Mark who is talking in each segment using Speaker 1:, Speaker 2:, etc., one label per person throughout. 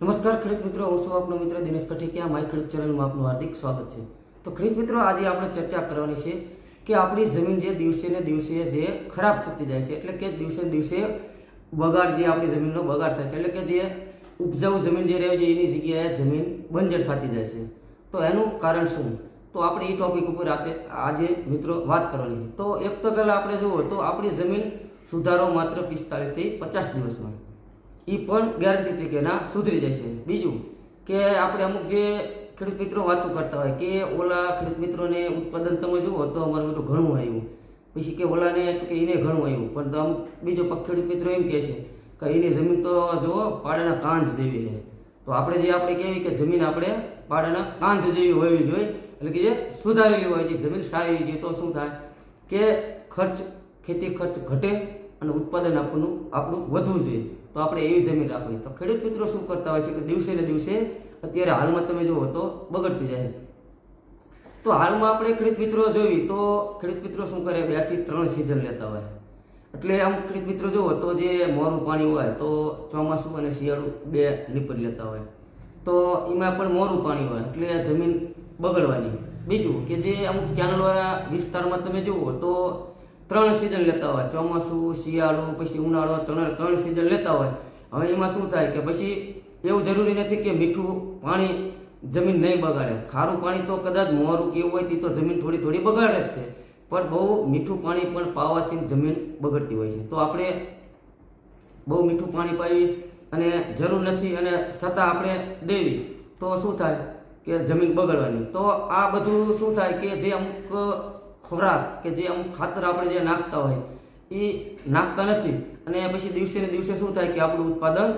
Speaker 1: નમસ્કાર, ખેડૂત મિત્રો. હું છું આપનો મિત્ર દિનેશ કઠેકિયા માય ખેડૂત ચેનલમાં આપનું હાર્દિક સ્વાગત છે. તો ખેડૂત મિત્રો, આજે આપણે ચર્ચા કરવાની છે કે આપણી જમીન જે દિવસે ને દિવસે જે ખરાબ થતી જાય છે, એટલે કે દિવસે દિવસે બગાડ જે આપણી જમીનનો બગાડ થાય છે, એટલે કે જે ઉપજાઉ જમીન જે રહે છે, એની જગ્યાએ જમીન બંજર થતી જાય છે. તો એનું કારણ શું? તો આપણે એ ટોપિક ઉપર આજે મિત્રો વાત કરવાની છે. તો એક તો પહેલાં આપણે જુઓ, તો આપણી જમીન સુધારો માત્ર પિસ્તાળીસથી પચાસ દિવસમાં. એ પણ ગેરંટીથી કે ના સુધરી જશે. બીજું કે આપણે અમુક જે ખેડૂત મિત્રો વાતો કરતા હોય કે ઓલા ખેડૂત મિત્રોને ઉત્પાદન તમે જુઓ તો અમારું બધું ઘણું આવ્યું. પછી કે ઓલાને કે એને ઘણું આવ્યું. પણ અમુક બીજો ખેડૂત મિત્રો એમ કહે છે કે એની જમીન તો જુઓ પાડાના કાંજ જેવી છે. તો આપણે જે આપણે કહેવી કે જમીન આપણે પાડાના કાંજ જેવી હોવી જોઈએ. એટલે કે જે સુધારેલી હોય છે, જમીન સારી છે, તો શું થાય? કે ખર્ચ, ખેતી ખર્ચ ઘટે અને ઉત્પાદન આપણું આપણું વધવું જોઈએ. તો આપણે એવી જમીન રાખવી તો ખેડૂત મિત્રો શું કરતા હોય છે કે દિવસે ને દિવસે અત્યારે હાલમાં તમે જુઓ તો બગડતી જાય તો હાલમાં આપણે ખેડૂત મિત્રો જોઈ તો ખેડૂત મિત્રો શું કરે, બેથી ત્રણ સિઝન લેતા હોય. એટલે આમ ખેડૂત મિત્રો જુઓ તો જે મોરું પાણી હોય તો ચોમાસું અને શિયાળું બે નીપજ લેતા હોય. તો એમાં પણ મોરું પાણી હોય, એટલે જમીન બગડવાની. બીજું કે જે અમુક ચેનલવાળા વિસ્તારમાં તમે જુઓ તો ત્રણ સિઝન લેતા હોય. ચોમાસું, શિયાળું, પછી ઉનાળો ત્રણ ત્રણ સિઝન લેતા હોય. હવે એમાં શું થાય કે પછી એવું જરૂરી નથી કે મીઠું પાણી જમીન નહીં બગાડે. ખારું પાણી તો કદાચ મોરું કેવું હોય તે તો જમીન થોડી થોડી બગાડે જ છે. પણ બહુ મીઠું પાણી પણ પાવાથી જમીન બગડતી હોય છે. તો આપણે બહુ મીઠું પાણી પાવી અને જરૂર નથી અને છતાં આપણે દેવી. તો શું થાય કે જમીન બગડવાની. તો આ બધું શું થાય કે જે અમુક ખોરાક કે જે અમુક ખાતર આપણે જે નાખતા હોય, એ નાખતા નથી. અને પછી દિવસે ને દિવસે શું થાય કે આપણું ઉત્પાદન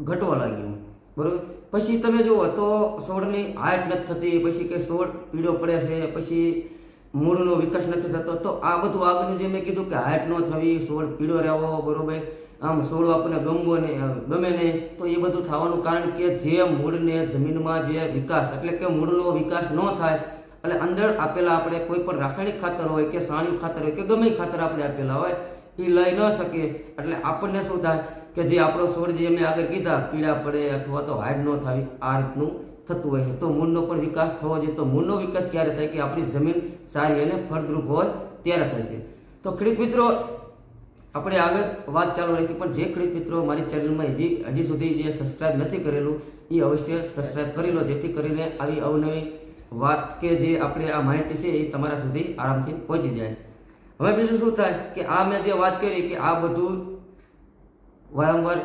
Speaker 1: ઘટવા લાગ્યું. બરોબર? પછી તમે જુઓ તો છોડની હાઈટ નથી થતી, પછી કે છોડ પીળો પડે છે, પછી મૂળનો વિકાસ નથી થતો. તો આ બધું આગળનું જે મેં કીધું કે હાઈટ ન થવી, છોડ પીળો રહેવો, બરોબર? આમ છોડ આપણને ગમવો ને, ગમે નહીં તો એ બધું થવાનું કારણ કે જે મૂળને જમીનમાં જે વિકાસ, એટલે કે મૂળનો વિકાસ ન થાય એટલે અંદર આપેલા આપણે કોઈ પણ રાસાયણિક ખાતર હોય કે સાણિયું ખાતર હોય કે ગમે ખાતર આપણે આપેલા હોય એ લઈ ન શકે. એટલે આપણને શું થાય કે જે આપણો છોડ જે મેં આગળ કીધા પીડા પડે અથવા તો હાઈડ ન થાય, આ રીતનું થતું હોય છે. તો મૂળનો પણ વિકાસ થવો જોઈએ. તો મૂળનો વિકાસ ક્યારે થાય કે આપણી જમીન સારી અને ફળદ્રુપ હોય ત્યારે થાય છે. તો ખેડૂત મિત્રો, આપણે આગળ વાત ચાલુ રાખી. પણ જે ખેડૂત મિત્રો મારી ચેનલમાં હજી હજી સુધી જે સબસ્ક્રાઇબ નથી કરેલું એ અવશ્ય સબસ્ક્રાઇબ કરી લો. જેથી કરીને આવી અવનવી વાત કે જે આપણે આ માહિતી છે એ તમારા સુધી આરામથી પહોંચી જાય. હવે બીજું શું થાય કે આ મેં જે વાત કરી કે આ બધું વારંવાર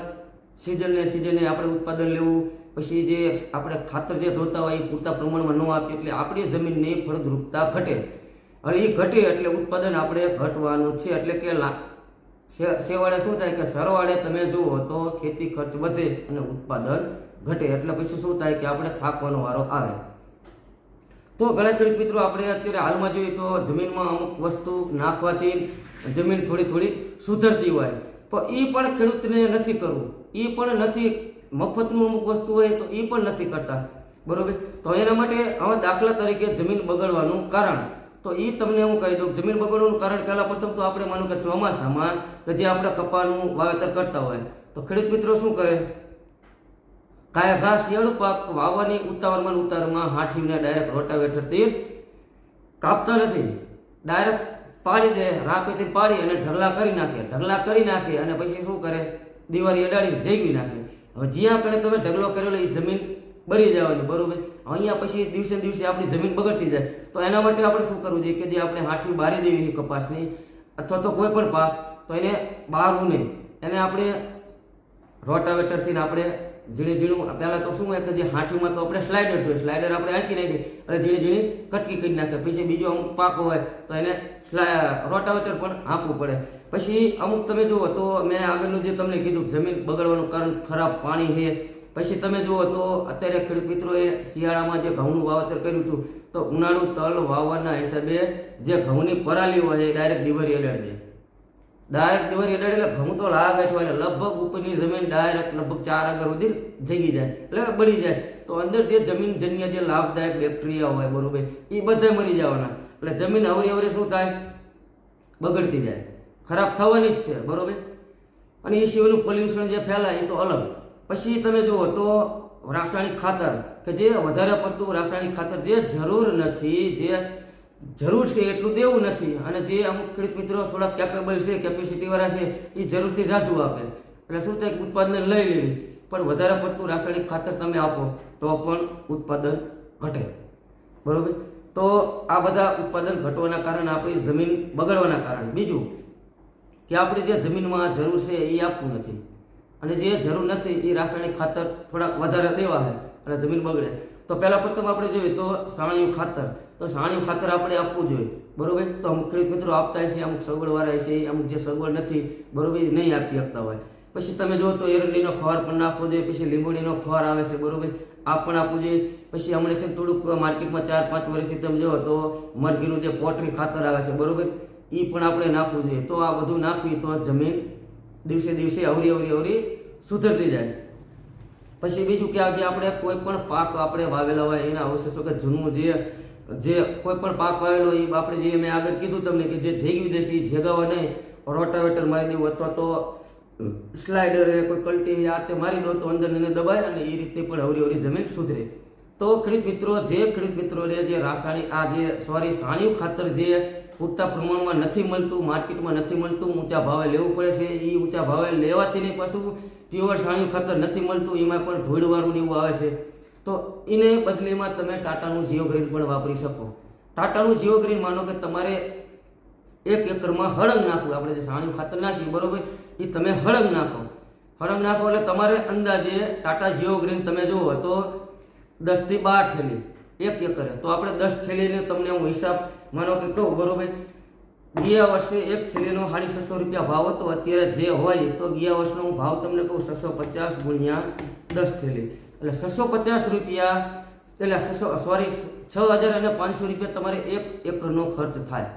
Speaker 1: સિઝનને સિઝને આપણે ઉત્પાદન લેવું, પછી જે આપણે ખાતર જે ધોતા હોય એ પૂરતા પ્રમાણમાં ન આપીએ એટલે આપણી જમીનની ફળદ્રુપતા ઘટે. હવે એ ઘટે એટલે ઉત્પાદન આપણે ઘટવાનું છે. એટલે કે સેવાળે શું થાય કે સરવાળે તમે જુઓ તો ખેતી ખર્ચ વધે અને ઉત્પાદન ઘટે. એટલે પછી શું થાય કે આપણે થાકવાનો વારો આવે. તો ઘણા ખેડૂત મિત્રો આપણે અત્યારે હાલમાં જોઈએ તો જમીનમાં અમુક વસ્તુ નાખવાથી જમીન થોડી થોડી સુધરતી હોય. પણ એ પણ ખેડૂતને નથી કરવું. એ પણ નથી, મફતનું અમુક વસ્તુ હોય તો એ પણ નથી કરતા. બરોબર? તો એના માટે હવે દાખલા તરીકે જમીન બગડવાનું કારણ. તો એ તમને હું કહી દઉં, જમીન બગડવાનું કારણ પહેલા પ્રથમ તો આપણે માનું કે ચોમાસામાં કે જે આપણે કપાનું વાવેતર કરતા હોય. તો ખેડૂત મિત્રો શું કરે કાયા ઘાસ શિયાળુ પાક વાવવાની ઉતાવળમાં ઉતારમાં હાંઠીને ડાયરેક્ટ રોટાવેટરથી કાપતા નથી. ડાયરેક્ટ પાડી દે, રાપેથી પાડી અને ઢગલા કરી નાખે, ઢગલા કરી નાખે અને પછી શું કરે? દિવાળી અડાડી જઈવી નાખે. હવે જ્યાં કણે તમે ઢગલો કરેલો એ જમીન બળી જવાની, બરોબર? અહીંયા પછી દિવસે દિવસે આપણી જમીન બગડતી જાય. તો એના માટે આપણે શું કરવું જોઈએ કે જે આપણે હાથી બારી દેવી છે કપાસની, અથવા તો કોઈ પણ પાક, તો એને બારવું નહીં. એને આપણે રોટાવેટરથી આપણે ઝીણી ઝીણું પહેલાં તો શું હોય કે જે હાંઠીમાં તો આપણે સ્લાઇડર જોઈએ સ્લાઇડર આપણે આંકી નાખીએ, અને ઝીણી ઝીણી કટકી કરી નાખીએ. પછી બીજો અમુક પાક હોય, તો એને રોટાવેટર પણ હાંકવું પડે. પછી અમુક તમે જુઓ તો મેં આગળનું જે તમને કીધું જમીન બગડવાનું કારણ ખરાબ પાણી છે. પછી તમે જુઓ તો અત્યારે ખેડૂત મિત્રોએ શિયાળામાં જે ઘઉંનું વાવેતર કર્યું હતું, તો ઉનાળુ તલ વાવવાના હિસાબે જે ઘઉંની પરાલી હોય એ ડાયરેક્ટ દિવાળી અડાડી દે. ડાયરેક્ટ દોરી અડાડે એટલે ઘઉં તો લાગ છે એટલે લગભગ ઉપરની જમીન ડાયરેક્ટ લગભગ ચાર આગળ સુધી જગી જાય, એટલે બળી જાય. તો અંદર જે જમીન જન્ય જે લાભદાયક બેક્ટેરિયા હોય બરોબર, એ બધા મરી જવાના. એટલે જમીન અવરી અવરી શું થાય? બગડતી જાય. ખરાબ થવાની જ છે, બરોબર? અને એ સિવાયનું પોલ્યુશન જે ફેલાય એ તો અલગ. પછી તમે જુઓ તો રાસાયણિક ખાતર, કે જે વધારે પડતું રાસાયણિક ખાતર જે જરૂર નથી, જે જરૂર છે એટલું દેવું નથી. અને જે અમુક ખેડૂત મિત્રો થોડા કેપેબલ છે કેપેસિટી વાળા છે, એ જરૂરથી ઝાઝું આપે. એટલે શું થાય ઉત્પાદન લઈ લેવી, પણ વધારે પડતું રાસાયણિક ખાતર તમે આપો, તો પણ ઉત્પાદન ઘટે. બરોબર? તો આ બધા ઉત્પાદન ઘટવાના કારણે આપણી જમીન બગડવાના કારણે. બીજું કે આપણી જે જમીનમાં જરૂર છે એ આપવું નથી. અને જે જરૂર નથી એ રાસાયણિક ખાતર થોડાક વધારે દેવા છે અને જમીન બગડે. તો પહેલા પ્રથમ આપણે જોઈએ તો સાણિયું ખાતર. તો સાણિયું ખાતર આપણે આપવું જોઈએ. બરોબર? તો અમુક ખેડૂત મિત્રો આપતા છે અમુક સગવડવાળા છે અમુક જે સગવડ નથી, બરોબર નહીં આપી શકતા હોય. પછી તમે જો તો એરંડીનો ખોર પણ નાખવો જોઈએ, પછી લીંબોડીનો ખોર આવે છે, બરોબર? આ પણ આપવું જોઈએ. પછી હમણાંથી થોડુંક માર્કેટમાં ચાર પાંચ વર્ષથી તમે જુઓ તો મરઘીનું જે પોટરી ખાતર આવે છે, બરોબર? એ પણ આપણે નાખવું જોઈએ. તો આ બધું નાખવી તો જમીન દિવસે દિવસે અવરી અવરી અવરી સુધરતી જાય. પછી બીજું કે આજે આપણે કોઈ પણ પાક આપણે વાવેલા હોય એના અવશેષો કે જૂનું જે જે કોઈ પણ પાક વાવેલો એ આપણે જે મેં આગળ કીધું તમને કે જે જૈવ દેશી નહીં, રોટાવેટર મારી દેવું અથવા તો સ્લાઇડર કોઈ કલ્ટી આ તે મારી દો તો અંદર એને દબાય અને એ રીતે પણ હવરી હવરી જમીન સુધરે. તો ખેડૂત મિત્રો, જે ખેડૂત મિત્રોને જે રાસાયણિક, આ જે સોરી સાણિયું ખાતર જે પૂરતા પ્રમાણમાં નથી મળતું, માર્કેટમાં નથી મળતું, ઊંચા ભાવે લેવું પડે છે. એ ઊંચા ભાવે લેવાથી નહીં, પાછું પ્યોર સાણિયું ખાતર નથી મળતું, એમાં પણ ધોળવાળું ને એવું આવે છે. તો એને બદલીમાં તમે ટાટાનું જીઓ ગ્રીન પણ વાપરી શકો. ટાટાનું જીઓ ગ્રીન માનો કે તમારે એક એકરમાં હળંગ નાખવું, આપણે જે સાણિયું ખાતર નાખીએ, બરોબર? એ તમે હળંગ નાખો. હળંગ નાખો એટલે તમારે અંદાજે ટાટા જીઓ ગ્રીન તમે જુઓ તો દસથી બાર થેલી એક એકરે. તો આપણે દસ થેલીને તમને હું હિસાબ માનો કે કહું, બરોબર? ગયા વર્ષે એક થેલીનો સાડી છસો રૂપિયા ભાવ હતો. અત્યારે જે હોય તો ગયા વર્ષનો હું ભાવ તમને કહું, છસો પચાસ ગુણ્યા દસ થેલી. એટલે છસો પચાસ રૂપિયા, એટલે છસો સોરી છ હજાર અને પાંચસો રૂપિયા તમારે એક એકરનો ખર્ચ થાય.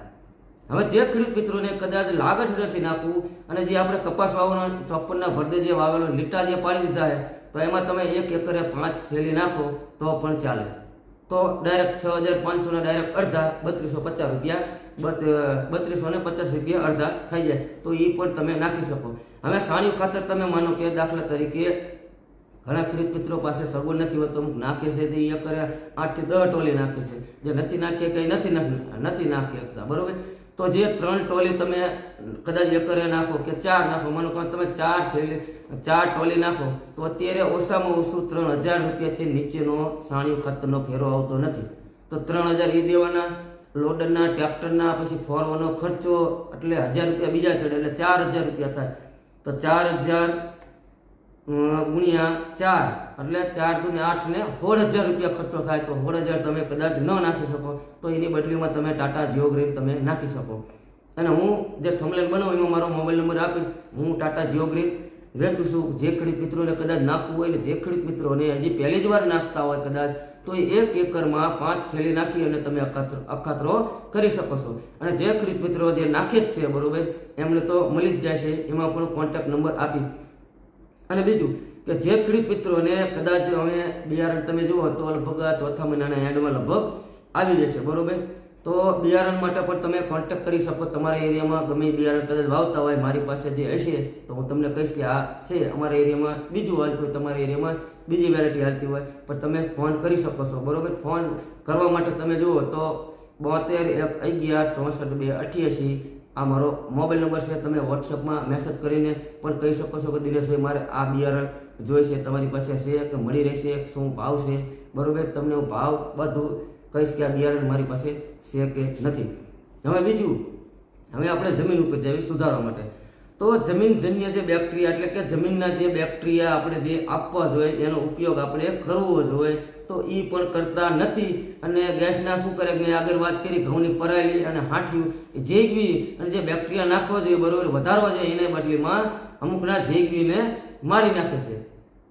Speaker 1: હવે જે ખેડૂત મિત્રોને કદાચ લાગત નથી નાખવું અને જે આપણે કપાસ વાવવાનો ચોપ્પનના ભરદે જે વાવેલો, લીટા જે પાડી દીધા છે, તો એમાં તમે એક એકરે પાંચ થેલી નાખો, તો પણ ચાલે. તો ડાયરેક્ટ છ હજાર પાંચસોના ડાયરેક્ટ અડધા બત્રીસો પચાસ રૂપિયા બત્રીસો ને પચાસ રૂપિયા અડધા થઈ જાય. તો એ પણ તમે નાખી શકો. હવે સાણિયું ખાતર તમે માનો કે દાખલા તરીકે ઘણા ખેડૂત મિત્રો પાસે સગવડ નથી હોતો અમુક નાખે છે તે એક કરે આઠથી દસ ટોલી નાખે છે. જે નથી નાખીએ કંઈ નથી નથી નાખી શકતા, બરોબર? તો જે ત્રણ ટોલી તમે કદાચ એકરે નાખો કે ચાર નાખો, માનો કે તમે ચાર થેલી, ચાર ટોલી નાખો, તો અત્યારે ઓછામાં ઓછું ત્રણ હજાર રૂપિયાથી નીચેનો સાણિયું ખાતરનો ફેરો આવતો નથી. તો ત્રણ હજાર એ દેવાના, લોડરના, ટ્રેક્ટરના, પછી ફોરવાનો ખર્ચો એટલે હજાર રૂપિયા બીજા ચડે એટલે ચાર હજાર રૂપિયા થાય. તો ચાર હજાર ગુણ્યા ચાર. એટલે ચાર દુને આઠ ને સોળ હજાર રૂપિયા ખર્ચો થાય તો સોળ હજાર તમે કદાચ ન નાખી શકો, તો એની બદલીમાં તમે ટાટા જીઓ ગ્રીન તમે નાખી શકો. અને હું જે થમલેન બનાવું એમાં મારો મોબાઈલ નંબર આપીશ. હું ટાટા જીઓ ગ્રીન વેચું છું. જે ખેડૂત મિત્રોને કદાચ નાખવું હોય ને જે ખેડૂત મિત્રોને હજી પહેલી જ વાર નાખતા હોય કદાચ, તો એક એકરમાં પાંચ થેલી નાખી અને તમે અખાતરો અખાતરો કરી શકો છો. અને જે ખેડૂત મિત્રો જે નાખે જ છે, બરોબર, એમને તો મળી જ જાય છે. એમાં પણ કોન્ટેક્ટ નંબર આપીશ. અને બીજું કે જે ખેડૂત મિત્રોને કદાચ અમે બિયારણ તમે જુઓ તો લગભગ ચોથા મહિનાના એન્ડમાં લગભગ આવી જશે, બરોબર? તો બિયારણ માટે પણ તમે કોન્ટેક્ટ કરી શકો. તમારા એરિયામાં ગમે બિયારણ કદાચ વાવતા હોય, મારી પાસે જે હશે, તો હું તમને કહીશ કે આ છે. અમારા એરિયામાં બીજું હાલતું હોય તમારા એરિયામાં બીજી વેરાયટી હાલતી હોય, પણ તમે ફોન કરી શકો છો, બરોબર? ફોન કરવા માટે તમે જુઓ તો બોતેર એક અગિયાર ચોસઠ બે અઠ્યાસી આ મારો મોબાઈલ નંબર છે, તમે વોટ્સઅપમાં મેસેજ કરીને પણ કહી શકો છો કે દિનેશભાઈ, મારે આ બિયારણ જોઈએ છે, તમારી પાસે છે કે મળી રહેશે, શું ભાવ છે? બરાબર, તમને હું ભાવ બધું કહીશ કે આ બિયારણ મારી પાસે છે કે નથી. હવે બીજું, હવે આપણે જમીન ઉપર જઈએ સુધારવા માટે. તો જમીન જન્ય જે બેક્ટેરિયા એટલે કે જમીનના જે બેક્ટેરિયા આપણે જે આપવા જોઈએ, એનો ઉપયોગ આપણે કરવો જોઈએ. તો એ પણ કરતા નથી. અને ગેસના શું કરે મેં આગળ વાત કરી, ઘઉંની પરાયેલી અને હાંઠિયું. જેગવી અને જે બેક્ટેરિયા નાખવો જોઈએ, બરોબર, વધારવા જોઈએ, એને બદલીમાં અમુકના જેગવીને મારી નાખે છે.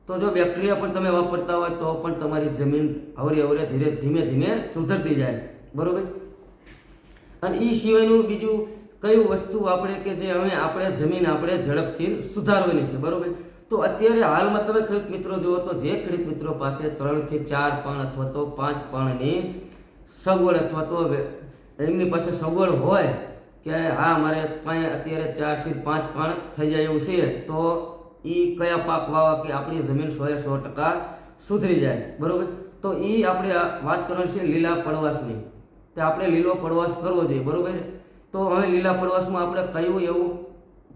Speaker 1: તો જો બેક્ટેરિયા પણ તમે વાપરતા હોય, તો પણ તમારી જમીન અવરે અવરે ધીરે, ધીમે ધીમે સુધરતી જાય. બરોબર? અને એ સિવાયનું બીજું કયું વસ્તુ આપણે કે જે હવે આપણે જમીન આપણે ઝડપથી સુધારવાની છે, બરોબર? તો અત્યારે હાલમાં તમે ખેડૂત મિત્રો જુઓ તો જે ખેડૂત મિત્રો પાસે ત્રણથી ચાર પાણ અથવા તો પાંચ પાણની સગવડ અથવા તો એમની પાસે સગવડ હોય કે હા, મારે પાસે અત્યારે ચારથી પાંચ પાણ થઈ જાય એવું છે, તો એ કયા પાક વાવા કે આપણી જમીન સોએ સો ટકા સુધરી જાય. બરાબર? તો એ આપણે વાત કરવાની છે લીલા પડવાશની. તો આપણે લીલો પડવાશ કરવો જોઈએ. બરોબર? તો હવે લીલા પડવાશમાં આપણે કયું એવું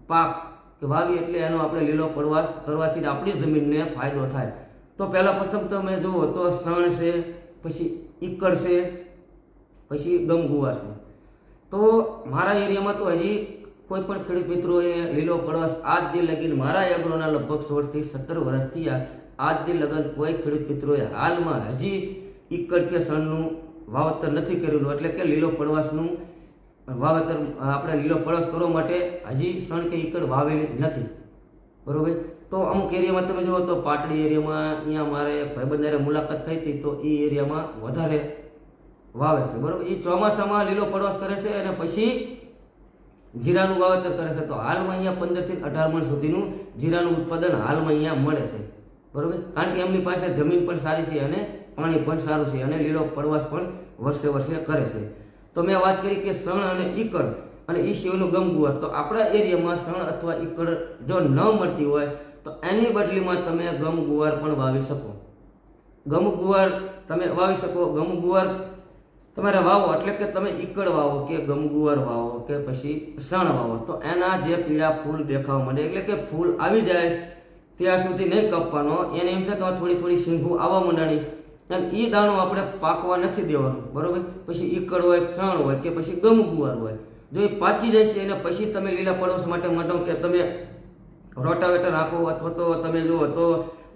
Speaker 1: પાક કે વાવી એટલે એનો આપણે લીલો પડવાશ કરવાથી આપણી જમીનને ફાયદો થાય. તો પહેલાં પ્રથમ તમે જુઓ તો શણ છે, પછી ઈકળ છે, પછી ગમગુવા છે. તો મારા એરિયામાં તો હજી કોઈ પણ ખેડૂત મિત્રોએ લીલો પડવાશ આજ દિન લગીન મારા એગ્રોના લગભગ સોળથી સત્તર વર્ષથી આજ દિન લગન કોઈ ખેડૂત મિત્રોએ હાલમાં હજી ઈકડ કે સણનું વાવતર નથી કરેલું. એટલે કે લીલો પડવાશનું વાવેતર આપણે લીલો પળસ કરવા માટે હજી સણ કે ઈકડ વાવેલી નથી. બરાબર? તો અમુક એરિયામાં તમે જુઓ તો પાટડી એરિયામાં, અહીંયા મારે ભાઈબંધારે મુલાકાત થઈ હતી તો એ એરિયામાં વધારે વાવે છે. બરાબર? એ ચોમાસામાં લીલો પડવાશ કરે છે અને પછી જીરાનું વાવેતર કરે છે. તો હાલમાં અહીંયા પંદરથી અઢાર મણ સુધીનું જીરાનું ઉત્પાદન હાલમાં અહીંયા મળે છે. બરાબર? કારણ કે એમની પાસે જમીન પણ સારી છે અને પાણી પણ સારું છે અને લીલો પડવાશ પણ વર્ષે વર્ષે કરે છે. તો મેં વાત કરી કે શણ અને ઈકડ અને એ સિવાયનું ગમગુવાર તો આપણા એરિયામાં શણ અથવા ઈકડ જો ન મળતી હોય, તો એની બદલીમાં તમે ગમગુવાર પણ વાવી શકો. ગમગુવાર તમે વાવી શકો. ગમગુવાર તમારે વાવો એટલે કે તમે ઈકડ વાવો કે ગમગુવાર વાવો કે પછી શણ વાવો. તો એના જે પીળા ફૂલ દેખાવા માંડે, એટલે કે ફૂલ આવી જાય, ત્યાં સુધી નહીં કપવાનો. એને એમ છે કે થોડી થોડી સિંગું આવવા માંડવાની એમ એ દાણો આપણે પાકવા નથી દેવાનો, બરોબર? પછી ઈકડ હોય ક્ષણ હોય કે પછી ગમગુવાર હોય. જો એ પાકી છે અને પછી તમે લીલા પડોશ માટે મટો કે તમે રોટાવેટર આપો અથવા તો તમે જુઓ તો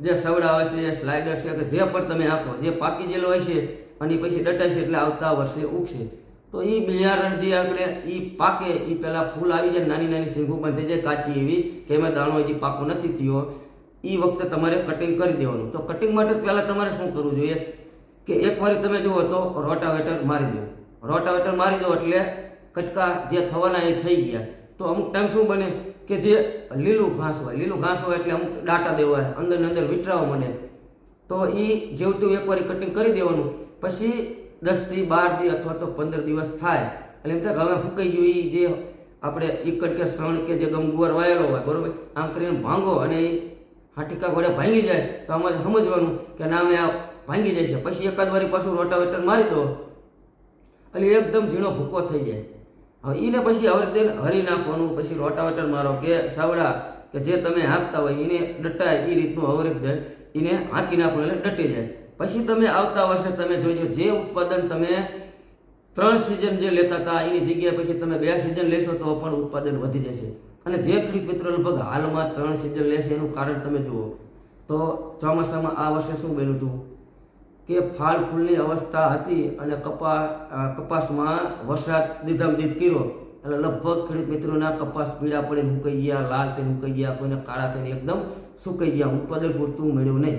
Speaker 1: જે સવડા હોય છે સ્લાઇડર છે કે જે પણ તમે આપો, જે પાકી ગયેલો હોય છે અને પછી દટાય છે એટલે આવતા વર્ષે ઉગશે. તો એ બિયારણ જે આપણે એ પાકે એ પહેલાં ફૂલ આવી જાય નાની નાની સિંગું બંધી જાય કાચી એવી, કે એમાં દાણો હજી પાકો નથી થયો. એ વખતે તમારે કટિંગ કરી દેવાનું. તો કટિંગ માટે પહેલાં તમારે શું કરવું જોઈએ? કે એકવાર તમે જુઓ તો રોટાવેટર મારી દો. રોટાવેટર મારી દો એટલે કટકા જે થવાના એ થઈ ગયા. તો અમુક ટાઈમ શું બને? કે જે લીલું ઘાસ હોય, લીલું ઘાસ હોય એટલે અમુક ડાટા દેવાય, અંદર અંદર વિતરાવા મને તો એ જેવું જેવતું એકવાર કટિંગ કરી દેવાનું. પછી દસથી બાર દી અથવા તો પંદર દિવસ થાય. એટલે એમ થાય હવે ફૂંકાઈ ગયું એ જે આપણે ઈકડ કે શણ કે જે ગમગુવાર વાયેલો હોય, બરોબર? આમ કરીને ભાંગો અને એ હાટીકા ઘોડે ભાંગી જાય તો આમાં સમજવાનું કે ના મેં આ ભાંગી જાય છે. પછી એકાદ વારી પાછું રોટાવેટર મારી દો. એટલે એકદમ ઝીણો ભૂકો થઈ જાય. હવે એને પછી હવે તેને હરી નાખવાનું, પછી રોટાવેટર મારો કે સાવડા કે જે તમે હાંકતા હોય એને ડટાય એ રીતનું હવરેક જાય એને હાંકી નાખવાનું એટલે ડટી જાય. પછી તમે આવતા વર્ષે તમે જોજો, જે ઉત્પાદન તમે ત્રણ સિઝન જે લેતા હતા, એની જગ્યાએ પછી તમે બે સિઝન લેશો તો પણ ઉત્પાદન વધી જશે. અને જે ખેડૂત મિત્રો લગભગ હાલમાં ત્રણ સિઝન લેશે એનું કારણ તમે જુઓ, તો ચોમાસામાં આ વર્ષે શું બન્યું હતું? કે ફાલ ફૂલની અવસ્થા હતી અને કપા કપાસમાં વરસાદ દીધામ દીધ કર્યો. એટલે લગભગ ખેડૂત મિત્રોના કપાસ પીળા પડીને સુકાઈ ગયા, લાલ થઈને સુકાઈ ગયા, કોઈને કાળા થઈને એકદમ સુકાઈ ગયા, ઉત્પાદન પૂરતું મળ્યું નહીં.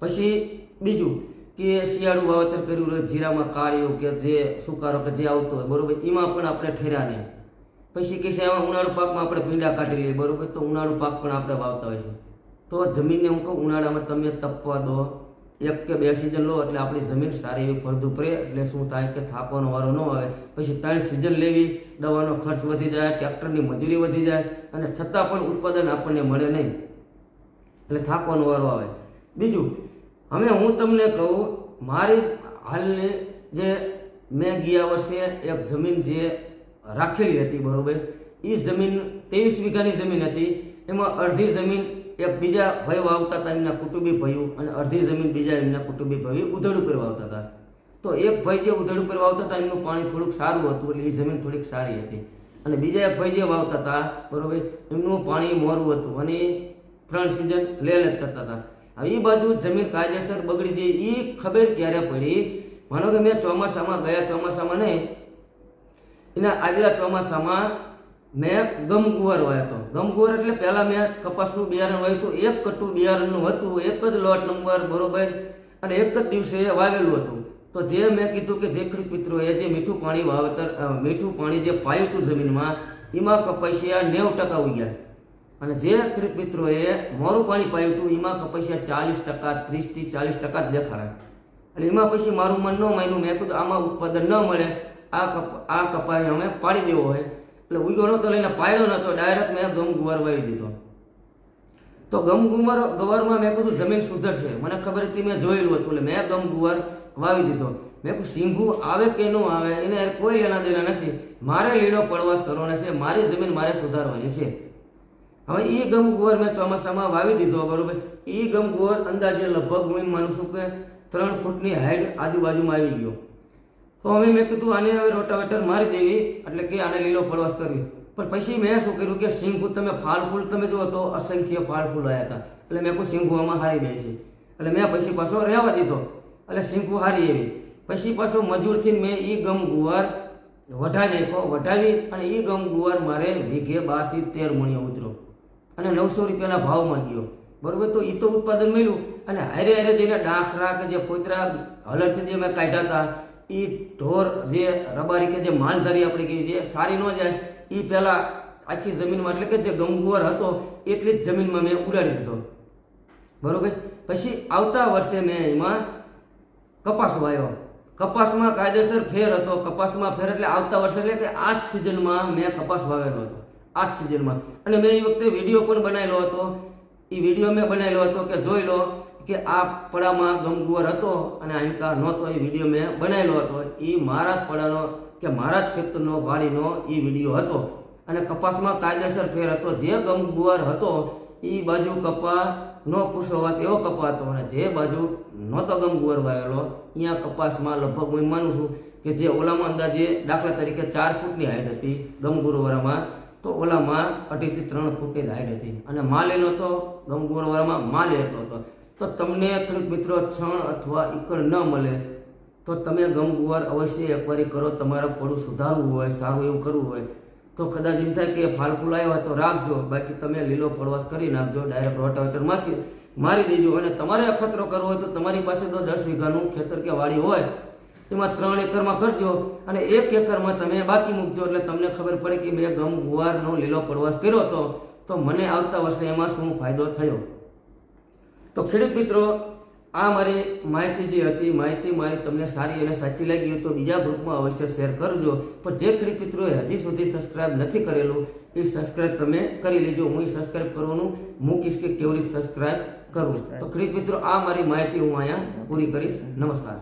Speaker 1: પછી બીજું કે શિયાળું વાવેતર કર્યું જીરામાં કાળિયું કે જે સુકારો કે જે આવતો હોય, બરોબર, એમાં પણ આપણે ઠેર્યા નહીં પછી કહેશે એમાં ઉનાળુ પાકમાં આપણે ભીંડા કાઢી લઈએ. બરાબર? તો ઉનાળુ પાક પણ આપણે વાવતા હોય છે. તો જમીનને હું કહું, ઉનાળામાં તમે તપવા દો. એક કે બે સિઝન લો, એટલે આપણી જમીન સારી એવી ફળદ્રુપ રહે. એટલે શું થાય કે થાકવાનો વારો ન આવે. પછી ત્રણ સિઝન લેવી, દવાનો ખર્ચ વધી જાય, ટ્રેક્ટરની મજૂરી વધી જાય, અને છતાં પણ ઉત્પાદન આપણને મળે નહીં. એટલે થાકવાનો વારો આવે. બીજું, હવે હું તમને કહું, મારી હાલની જે મેં ગયા વર્ષે એક જમીન જે રાખેલી હતી, બરોબર? એ જમીન, ત્રેવીસ વીઘાની જમીન હતી. એમાં અડધી જમીન એક બીજા ભાઈ વાવતા હતા, એમના કુટુંબી ભાઈઓ અને અડધી જમીન બીજા એમના કુટુંબી ભાઈઓ ઉધડ ઉપર વાવતા હતા. તો એક ભાઈ જે ઉધડ ઉપર વાવતા હતા, એમનું પાણી થોડુંક સારું હતું, એટલે એ જમીન થોડીક સારી હતી. અને બીજા એક ભાઈ જે વાવતા હતા, બરોબર, એમનું પાણી મોરું હતું, અને એ ત્રણ સિઝન લે લે કરતા હતા. હવે એ બાજુ જમીન કાયદેસર બગડી ગઈ એ ખબર ક્યારે પડી? માનો કે મેં ચોમાસામાં, ગયા ચોમાસામાં નહીં એના આગલા ચોમાસામાં મેં ગમગુવાર વાયતો હતો. ગમગુવાર એટલે પહેલાં મેં કપાસનું બિયારણ વાયું હતું. એક કટ્ટું બિયારણનું હતું. એક જ લોટ નંબર, બરોબર? અને એક જ દિવસે વાવેલું હતું. તો જે મેં કીધું કે જે ખેડૂત મિત્રોએ જે મીઠું પાણી વાવેતર મીઠું પાણી જે પાયું હતું જમીનમાં, એમાં કપાસિયા નેવ ટકા ઉગ્યા અને જે ખેડૂત મિત્રોએ મોરું પાણી પાયું હતું, એમાં કપાસિયા ચાલીસ ટકા, ત્રીસથી ચાલીસ ટકા જ દેખાડે એટલે એમાં પછી મારું મન ન માન્યું. મેં કીધું આમાં ઉત્પાદન ન મળે. આ કપ, આ કપાસ અમે પાડી દેવો હોય. એટલે ઉગ્યો નહોતો લઈને પાડ્યો નહોતો ડાયરેક્ટ મેં ગમ ગુવાર વાવી દીધો. તો ગમ ગુમર ગવારમાં મેં કીધું, જમીન સુધરશે. મને ખબર હતી, મેં જોયેલું હતું, એટલે મેં ગમ ગુવાર વાવી દીધો. મેં કહું સિંગુ આવે કે ન આવે, એને કોઈ લેના દેના નથી. મારે લીલો પડવાશ કરવાનો છે, મારી જમીન મારે સુધારવાની છે. હવે એ ગમ ગુવાર મેં ચોમાસામાં વાવી દીધો, બરોબર? એ ગમ ગુવાર અંદાજે લગભગ હું માનું છું કે ત્રણ ફૂટની હાઈટ આજુબાજુમાં આવી ગયો. તો અમે મેં કીધું આને હવે રોટાવેટર મારી દેવી, એટલે કે આને લીલો પડવાશ કરવી. પણ પછી મેં શું કર્યું કે સિંગુ તમે ફાળફૂલ તમે જુઓ તો અસંખ્ય ફાળફૂલ આવ્યા હતા. એટલે મેં સિંગુ આમાં હારી ગઈ છે. એટલે મેં પછી પાછો રહેવા દીધો. એટલે સિંગુ હારી એવી. પછી પાછો મજૂરથી મેં એ ગમ ગુવાર વઢાઈ નાખ્યો. વઢાવી અને એ ગમ ગુવાર મારે વીઘે બારથી તેર મણીએ ઉતરો અને નવસો રૂપિયાના ભાવમાં ગયો બરોબર? તો એ તો ઉત્પાદન મળ્યું. અને હારે હારે જઈને ડાંખરા કે જે ફોતરા, હલરથી જે મેં કાઢ્યા હતા એ ઢોર જે રબારી કે જે માલધારી આપણે કહીએ છીએ, સારી ન જાય એ પહેલાં આખી જમીનમાં, એટલે કે જે ગંગુવર હતો, એટલી જ જમીનમાં મેં ઉડાડી દીધો. બરોબર? પછી આવતા વર્ષે મેં એમાં કપાસ વાવ્યો કપાસમાં કાયદેસર ફેર હતો. કપાસમાં ફેર એટલે આવતા વર્ષે એટલે કે આ જ સિઝનમાં મેં કપાસ વાવેલો હતો. આ જ સિઝનમાં. અને મેં એ વખતે વીડિયો પણ બનાવેલો હતો. એ વીડિયો મેં બનાવેલો હતો કે જોઈ લો કે આ પડામાં ગમગુવર હતો અને અહંકાર નહોતો, એ વીડિયો મેં બનાવેલો હતો. એ મારા જ પડાનો કે મારા જ ખેતરનો વાડીનો એ વીડિયો હતો. અને કપાસમાં કાયદેસર ફેર હતો. જે ગમગુવર હતો એ બાજુ કપા ન ખુશ વાત એવો કપા હતો અને જે બાજુ નહોતો ગમગુવર વાવેલો અહીંયા કપાસમાં લગભગ હું માનું છું કે જે ઓલામાં અંદાજે દાખલા તરીકે ચાર ફૂટની હાઈટ હતી ગમગુરવાળામાં, તો ઓલામાં અઢીથી ત્રણ ફૂટની હાઈટ હતી. અને માલ એનો તો ગમગુરવાળામાં માલ એટલો હતો. તો તમને ખેડૂત મિત્રો છણ અથવા ઈકળ ન મળે, તો તમે ગમગુવાર અવશ્ય એકવારી કરો, તમારા પડું સુધારવું હોય, સારું એવું કરવું હોય. તો કદાચ એમ થાય કે ફાલ ફૂલ આવ્યા તો રાખજો, બાકી તમે લીલો પડવાશ કરી નાખજો ડાયરેક્ટ રોટાવેટર માખી મારી દેજો અને તમારે અખતરો કરવો હોય તો તમારી પાસે તો દસ વીઘાનું ખેતર કે વાડી હોય. એમાં ત્રણ એકરમાં કરજો અને એક એકરમાં તમે બાકી મૂકજો, એટલે તમને ખબર પડે કે મેં ગમ ગુવારનો લીલો પડવાશ કર્યો હતો. તો મને આવતા વર્ષે એમાં શું ફાયદો થયો? તો ખેડૂત મિત્રો આ મારી માહિતી જે હતી માહિતી મારી તમને સારી અને સાચી લાગી હોય તો બીજા ગ્રુપમાં અવશ્ય શેર કરજો. પણ જે ખેડૂત મિત્રોએ હજી સુધી સબસ્ક્રાઇબ નથી કરેલું એ સબસ્ક્રાઇબ તમે કરી લેજો. હું સબસ્ક્રાઇબ કરવાનું મૂકીશ કે કેવી રીતે સબસ્ક્રાઇબ કરવું. તો ખેડૂત મિત્રો આ મારી માહિતી હું અહીંયા પૂરી કરીશ. નમસ્કાર.